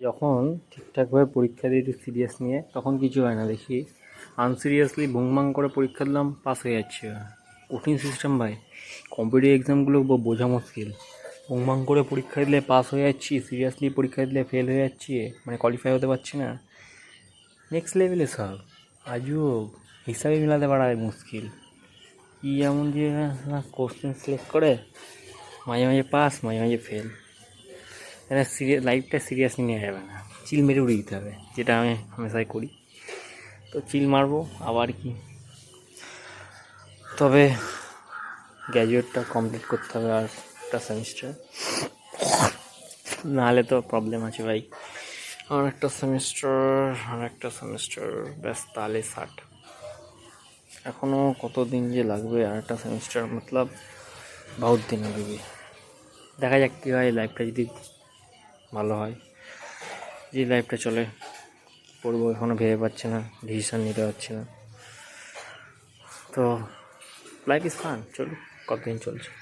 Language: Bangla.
যখন ঠিকঠাকভাবে পরীক্ষা দিয়ে একটু সিরিয়াস নিয়ে, তখন কিছু হয় না, দেখি আনসিরিয়াসলি ভুংভাং করে পরীক্ষা দিলাম পাস হয়ে যাচ্ছে। কঠিন সিস্টেম ভাই। কম্পিটিভ এক্সামগুলো বোঝা মুশকিল। ভুংভাং করে পরীক্ষা দিলে পাস হয়ে যাচ্ছি সিরিয়াসলি পরীক্ষা দিলে ফেল হয়ে যাচ্ছি মানে কোয়ালিফাই হতে পারছি না। নেক্সট লেভেলে সব। আজও হিসাবে মেলাতে পারা মুশকিল। কী এমন যে কোশ্চেন সিলেক্ট করে, মাঝে মাঝে পাস মাঝে মাঝে ফেল এটা সিরিয়াস লাইফটা সিরিয়াসলি নেওয়া যাবে না। চিল মেরে উড়ে দিতে হবে, যেটা আমি হামেশাই করি। তো চিল মারবো, আবার কি? তবে গ্র্যাজুয়েটটা কমপ্লিট করতে হবে আর একটা সেমিস্টার নাহলে তো প্রবলেম আছে ভাই। আর একটা সেমিস্টার আর একটা সেমিস্টার ব্যাস তাহলে ষাট। এখনও কত দিন যে লাগবে আর একটা সেমিস্টার মতলব বহুত দিন লাগবে। দেখা যাক কী হয় লাইফটা যদি ভালো হয়। যে লাইফটা চলে। পড়ব এখনও ভেবে পাচ্ছে না ডিসিশান নিতে পারছি না। তো লাইফ ইজ ফান চলুক, কতদিন চলছে।